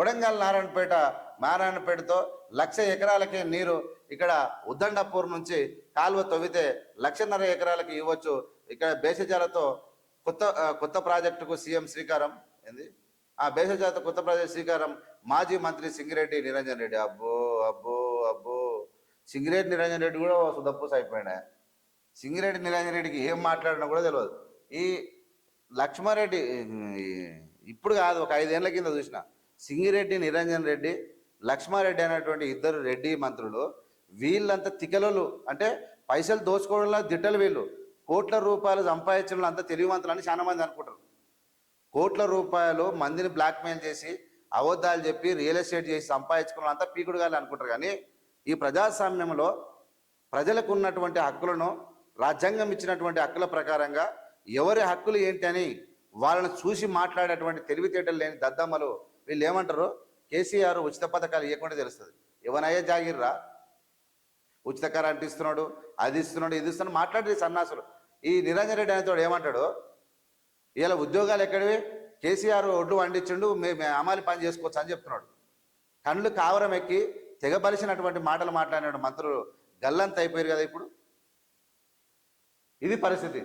కొడంగల్ నారాయణపేట నారాయణపేటతో లక్ష ఎకరాలకి నీరు ఇక్కడ ఉద్దండపూర్ నుంచి కాలువ తవ్వితే లక్షన్నర ఎకరాలకి ఇవ్వచ్చు. ఇక్కడ బేసజాలతో కొత్త కొత్త ప్రాజెక్టుకు సీఎం శ్రీకారం. ఏంది? ఆ బేసజాలతో కొత్త ప్రాజెక్టు శ్రీకారం మాజీ మంత్రి సింగిరెడ్డి నిరంజన్ రెడ్డి. అబ్బో అబ్బో అబ్బో. సింగిరెడ్డి నిరంజన్ రెడ్డి కూడా సుదప్పుస్ అయిపోయినా. సింగిరెడ్డి నిరంజన్ రెడ్డికి ఏం మాట్లాడినా కూడా తెలియదు ఈ లక్ష్మారెడ్డి ఇప్పుడు కాదు ఒక ఐదేళ్ళ కింద చూసిన. సింగిరెడ్డి నిరంజన్ రెడ్డి లక్ష్మారెడ్డి అనేటువంటి ఇద్దరు రెడ్డి మంత్రులు వీళ్ళంతా తికలలు. అంటే పైసలు దోచుకోవడంలో దిట్టలు వీళ్ళు. కోట్ల రూపాయలు సంపాదించడంలో అంత తెలివిమంతులు అని చాలా మంది అనుకుంటారు. కోట్ల రూపాయలు మందిని బ్లాక్మెయిల్ చేసి అబద్ధాలు చెప్పి రియల్ ఎస్టేట్ చేసి సంపాదించుకోవడం అంతా పీకుడుగాలి అనుకుంటారు. కానీ ఈ ప్రజాస్వామ్యంలో ప్రజలకు ఉన్నటువంటి హక్కులను రాజ్యాంగం ఇచ్చినటువంటి హక్కుల ప్రకారంగా ఎవరి హక్కులు ఏంటి అని వాళ్ళని చూసి మాట్లాడేటువంటి తెలివితేటలు లేని దద్దమ్మలు వీళ్ళు ఏమంటారు? కేసీఆర్ ఉచిత పథకాలు ఇవ్వకుండా తెలుస్తుంది. ఇవ్వనయ్యే జాగిర్రా? ఉచిత కరెంట్ ఇస్తున్నాడు అది ఇస్తున్నాడు ఇది ఇస్తున్నాడు మాట్లాడే సన్నాసులు. ఈ నిరంజన్ రెడ్డి అనేతోడు ఏమంటాడు? ఇలా ఉద్యోగాలు ఎక్కడివి? కేసీఆర్ ఒడ్డు వండించిండు మేము అమాలి పని చేసుకోవచ్చు అని చెప్తున్నాడు. కళ్ళు కావరం ఎక్కి తెగబలిసినటువంటి మాటలు మాట్లాడినాడు మంత్రులు. గల్లంత అయిపోయారు కదా ఇప్పుడు? ఇది పరిస్థితి.